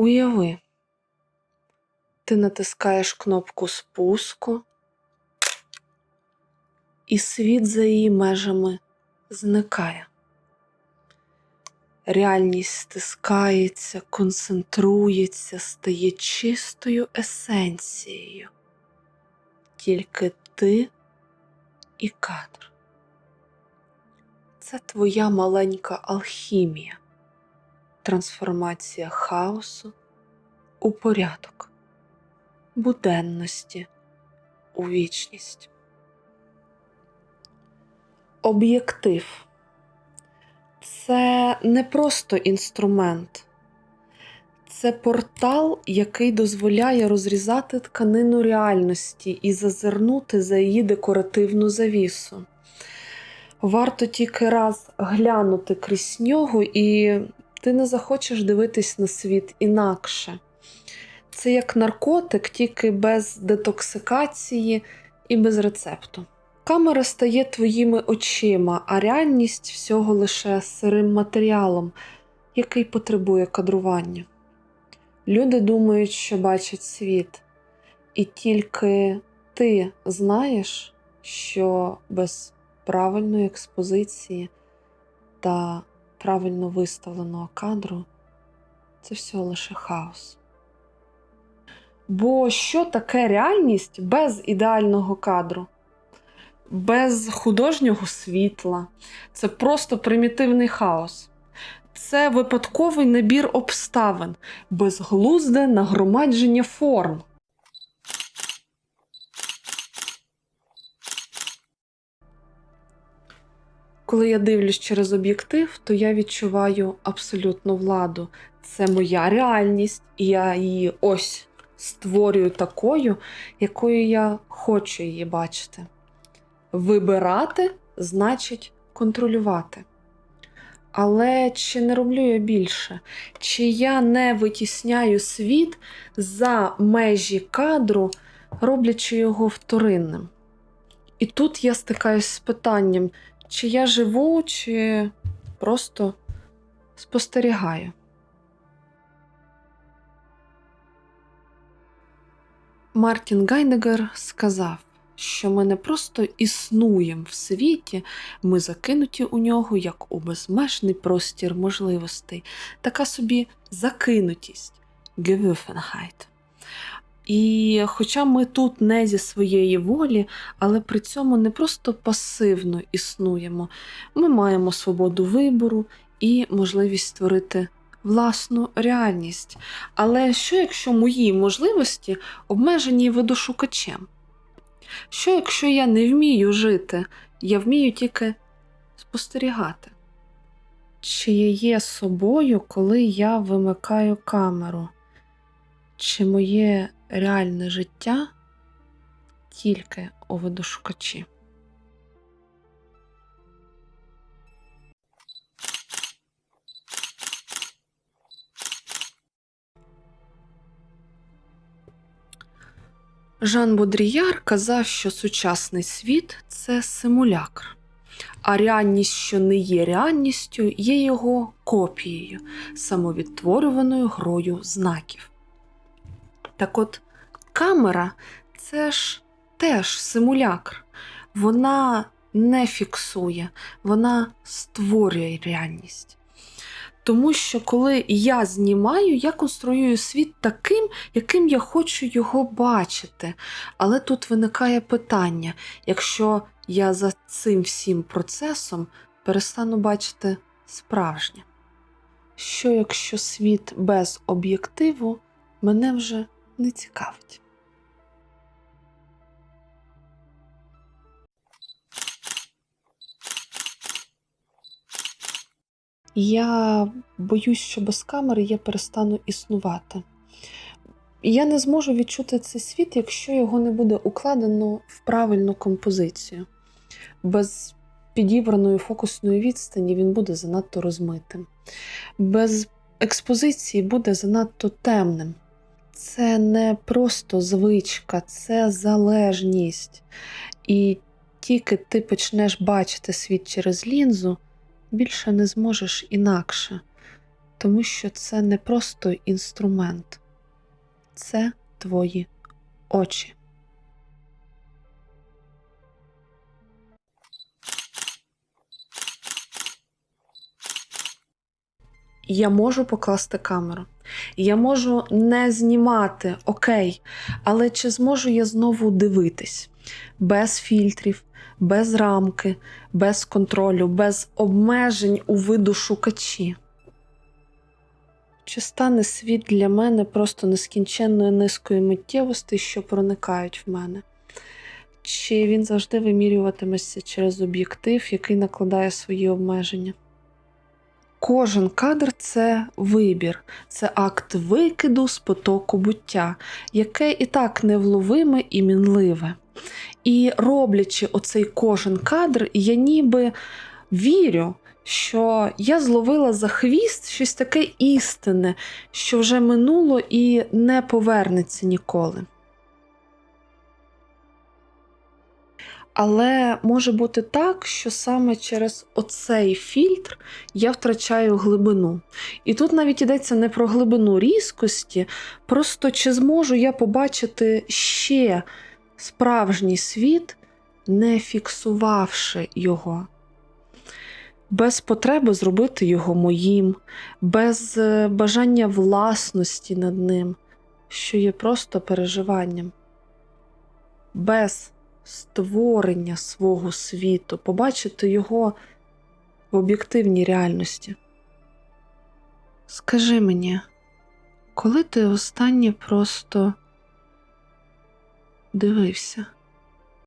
Уяви, ти натискаєш кнопку спуску, і світ за її межами зникає. Реальність стискається, концентрується, стає чистою есенцією. Тільки ти і кадр. Це твоя маленька алхімія, трансформація хаосу у порядок, буденності у вічність. Об'єктив це не просто інструмент, це портал, який дозволяє розрізати тканину реальності і зазирнути за її декоративну завісу. Варто тільки раз глянути крізь нього, і ти не захочеш дивитись на світ інакше. Це як наркотик, тільки без детоксикації і без рецепту. Камера стає твоїми очима, а реальність всього лише сирим матеріалом, який потребує кадрування. Люди думають, що бачать світ, і тільки ти знаєш, що без правильної експозиції та правильно виставленого кадру це всього лише хаос. Бо що таке реальність без ідеального кадру? Без художнього світла. Це просто примітивний хаос. Це випадковий набір обставин, безглузде нагромадження форм. Коли я дивлюсь через об'єктив, то я відчуваю абсолютну владу. Це моя реальність, і я її ось створюю такою, якою я хочу її бачити. Вибирати значить контролювати. Але чи не роблю я більше? Чи я не витісняю світ за межі кадру, роблячи його вторинним? І тут я стикаюсь з питанням, чи я живу, чи просто спостерігаю. Мартін Гайдегер сказав, що ми не просто існуємо в світі, ми закинуті у нього як у безмежний простір можливостей, така собі закинутість Gewürfenheit. І хоча ми тут не зі своєї волі, але при цьому не просто пасивно існуємо, ми маємо свободу вибору і можливість створити власну реальність. Але що, якщо мої можливості обмежені видошукачем? Що, якщо я не вмію жити, я вмію тільки спостерігати? Чи є собою, коли я вимикаю камеру? Чи моє реальне життя тільки у видошукачі? Жан Бодріяр казав, що сучасний світ це симулякр, а реальність, що не є реальністю, є його копією, самовідтворюваною грою знаків. Так от, камера це ж теж симулякр, вона не фіксує, вона створює реальність. Тому що коли я знімаю, я конструюю світ таким, яким я хочу його бачити. Але тут виникає питання: якщо я за цим всім процесом перестану бачити справжнє, що якщо світ без об'єктиву мене вже не цікавить? Я боюсь, що без камери я перестану існувати. Я не зможу відчути цей світ, якщо його не буде укладено в правильну композицію. Без підібраної фокусної відстані він буде занадто розмитим. Без експозиції буде занадто темним. Це не просто звичка, це залежність. І тільки ти почнеш бачити світ через лінзу більше не зможеш інакше. тому що це не просто інструмент, це твої очі. Я можу покласти камеру. Я можу не знімати, окей, але чи зможу я знову дивитись без фільтрів, без рамки, без контролю, без обмежень у виду шукачі? Чи стане світ для мене просто нескінченною низкою миттєвостей, що проникають в мене? Чи він завжди вимірюватиметься через об'єктив, який накладає свої обмеження? Кожен кадр це вибір, це акт викиду з потоку буття, яке і так невловиме і мінливе. І роблячи оцей кожен кадр, я ніби вірю, що я зловила за хвіст щось таке істинне, що вже минуло і не повернеться ніколи. Але може бути так, що саме через оцей фільтр я втрачаю глибину. І тут навіть йдеться не про глибину різкості, просто чи зможу я побачити ще справжній світ, не фіксувавши його. Без потреби зробити його моїм, без е, бажання власності над ним, що є просто переживанням. Без створення свого світу, побачити його в об'єктивній реальності. Скажи мені, коли ти останнє просто дивився?